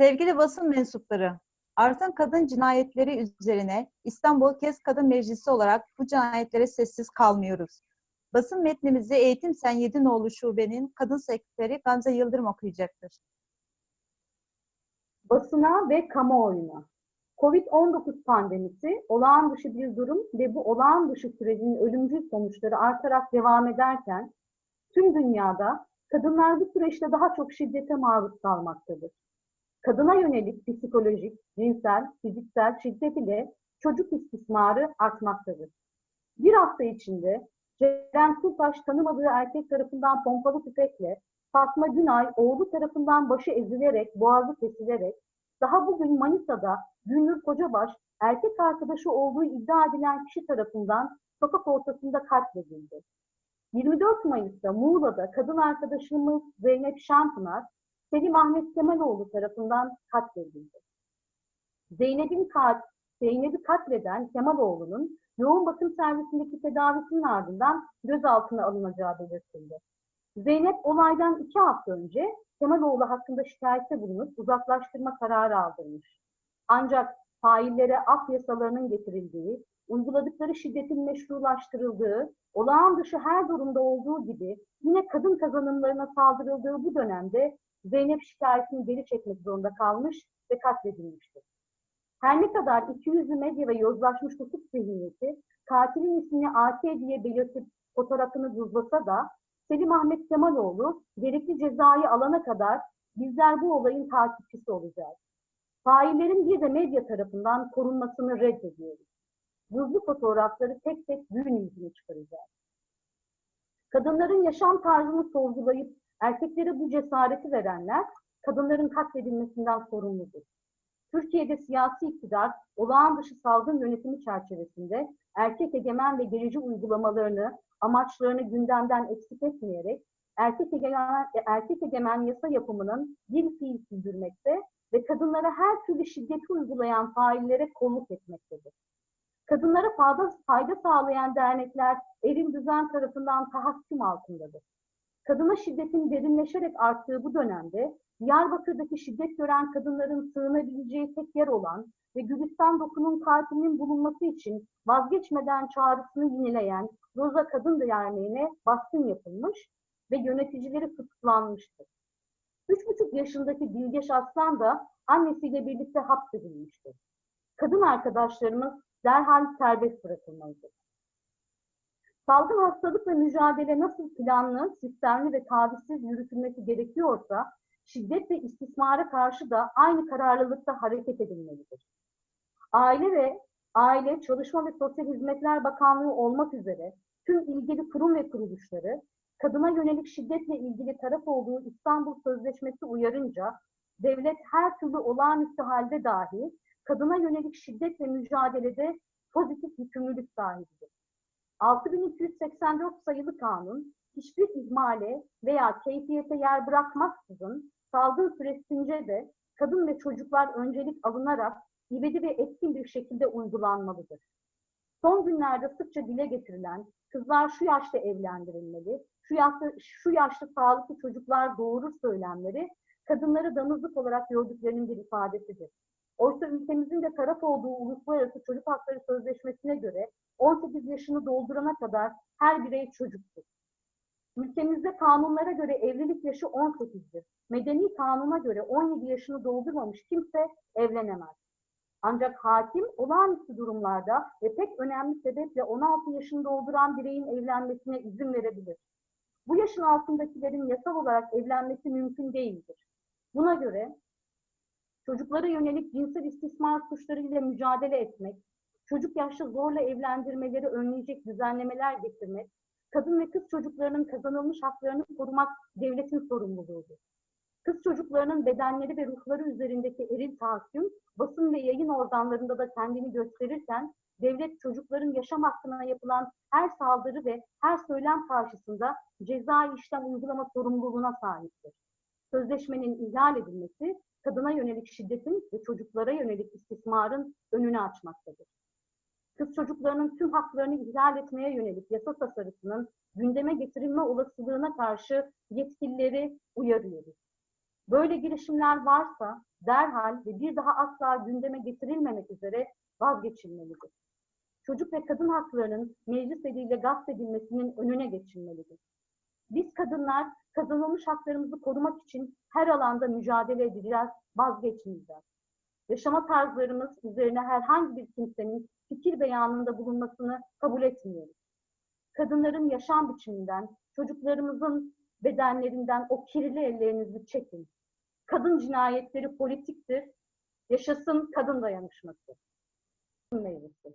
Sevgili basın mensupları, artan kadın cinayetleri üzerine İstanbul Kez Kadın Meclisi olarak bu cinayetlere sessiz kalmıyoruz. Basın metnimizi Eğitim Sen Yedinoğlu Şube'nin kadın sekreteri Gamze Yıldırım okuyacaktır. basına ve kamuoyuna. Covid-19 pandemisi olağan dışı bir durum ve bu olağan dışı sürecin ölümcül sonuçları artarak devam ederken tüm dünyada kadınlar bu süreçte daha çok şiddete maruz kalmaktadır. Kadına yönelik psikolojik, cinsel, fiziksel şiddet ile çocuk istismarı artmaktadır. Bir hafta içinde Ceren Kurtaş tanımadığı erkek tarafından pompalı tüfekle Fatma Günay oğlu tarafından başı ezilerek, boğazı kesilerek, daha bugün Manisa'da Gündür Kocabaş erkek arkadaşı olduğu iddia edilen kişi tarafından sokak ortasında katledildi. 24 Mayıs'ta Muğla'da kadın arkadaşımız Zeynep Şampınar, Selim Ahmet Kemaloğlu tarafından katledildi. Zeynep'in kat, Zeynep'i katleden Kemaloğlu'nun yoğun bakım servisindeki tedavisinin ardından gözaltına alınacağı belirtildi. Zeynep olaydan iki hafta önce Kemaloğlu hakkında şikayette bulunup uzaklaştırma kararı aldırmış. Ancak faillere af yasalarının getirildiği, uyguladıkları şiddetin meşrulaştırıldığı, olağan dışı her durumda olduğu gibi yine kadın kazanımlarına saldırıldığı bu dönemde Zeynep şikayetini geri çekmek zorunda kalmış ve katledilmiştir. Her ne kadar ikiyüzlü medya ve yozlaşmış hukuk zihniyeti katilin ismini AK diye belirtip fotoğrafını buzlasa da Selim Ahmet Kemaloğlu gerekli cezayı alana kadar bizler bu olayın takipçisi olacağız. Faillerin bir de medya tarafından korunmasını reddediyoruz. Buzlu fotoğrafları tek tek gün yüzüne çıkaracağız. Kadınların yaşam tarzını sorgulayıp erkeklere bu cesareti verenler kadınların katledilmesinden sorumludur. Türkiye'de siyasi iktidar olağan dışı salgın yönetimi çerçevesinde erkek egemen ve gerici uygulamalarını, amaçlarını gündemden eksik etmeyerek erkek egemen, erkek egemen yasa yapımının bir fiil sürdürmekte ve kadınlara her türlü şiddeti uygulayan faillere kolluk etmektedir. Kadınlara fayda, fayda sağlayan dernekler eril düzen tarafından tahakküm altındadır. Kadına şiddetin derinleşerek arttığı bu dönemde Diyarbakır'daki şiddet gören kadınların sığınabileceği tek yer olan ve Gülistan Doku'nun katilinin bulunması için vazgeçmeden çağrısını yenileyen Roza Kadın Derneği'ne baskın yapılmış ve yöneticileri tutuklanmıştır. Üç buçuk yaşındaki Bilgeç Aslan da annesiyle birlikte hapsedilmiştir. Kadın arkadaşlarımız derhal serbest bırakılmalıdır. Salgın hastalıkla mücadele nasıl planlı, sistemli ve tavizsiz yürütülmesi gerekiyorsa, şiddet ve istismara karşı da aynı kararlılıkta hareket edilmelidir. Aile ve Aile, Çalışma ve Sosyal Hizmetler Bakanlığı olmak üzere tüm ilgili kurum ve kuruluşları kadına yönelik şiddetle ilgili taraf olduğu İstanbul Sözleşmesi uyarınca devlet her türlü olağanüstü halde dahi kadına yönelik şiddetle mücadelede pozitif yükümlülük sahibidir. 6284 sayılı kanun hiçbir ihmale veya keyfiyete yer bırakmaksızın salgın süresince de kadın ve çocuklar öncelik alınarak ivedi ve etkin bir şekilde uygulanmalıdır. Son günlerde sıkça dile getirilen kızlar şu yaşta evlendirilmeli, şu yaşta, şu yaşta sağlıklı çocuklar doğurur söylemleri kadınları damızlık olarak gördüklerinin bir ifadesidir. Oysa ülkemizin de taraf olduğu Uluslararası Çocuk Hakları Sözleşmesi'ne göre 18 yaşını doldurana kadar her birey çocuktur. Ülkemizde kanunlara göre evlilik yaşı 18'dir. Medeni kanuna göre 17 yaşını doldurmamış kimse evlenemez. Ancak hakim olağanüstü durumlarda ve pek önemli sebeple 16 yaşını dolduran bireyin evlenmesine izin verebilir. Bu yaşın altındakilerin yasal olarak evlenmesi mümkün değildir. Buna göre çocuklara yönelik cinsel istismar suçlarıyla mücadele etmek, çocuk yaşta zorla evlendirmeleri önleyecek düzenlemeler getirmek, kadın ve kız çocuklarının kazanılmış haklarını korumak devletin sorumluluğudur. Kız çocuklarının bedenleri ve ruhları üzerindeki eril tahakküm, basın ve yayın organlarında da kendini gösterirken, devlet çocukların yaşam hakkına yapılan her saldırı ve her söylem karşısında ceza işlem uygulama sorumluluğuna sahiptir. Sözleşmenin ihlal edilmesi, kadına yönelik şiddetin ve çocuklara yönelik istismarın önünü açmaktadır. Kız çocuklarının tüm haklarını ihlal etmeye yönelik yasa tasarısının gündeme getirilme olasılığına karşı yetkilileri uyarıyoruz. Böyle girişimler varsa derhal ve bir daha asla gündeme getirilmemek üzere vazgeçilmelidir. Çocuk ve kadın haklarının meclis eliyle gasp edilmesinin önüne geçilmelidir. Biz kadınlar kazanılmış haklarımızı korumak için her alanda mücadele edeceğiz, vazgeçmeyeceğiz. Yaşama tarzlarımız üzerine herhangi bir kimsenin fikir beyanında bulunmasını kabul etmiyoruz. Kadınların yaşam biçiminden, çocuklarımızın bedenlerinden o kirli ellerinizi çekin. Kadın cinayetleri politiktir. Yaşasın kadın dayanışması. Meclisi.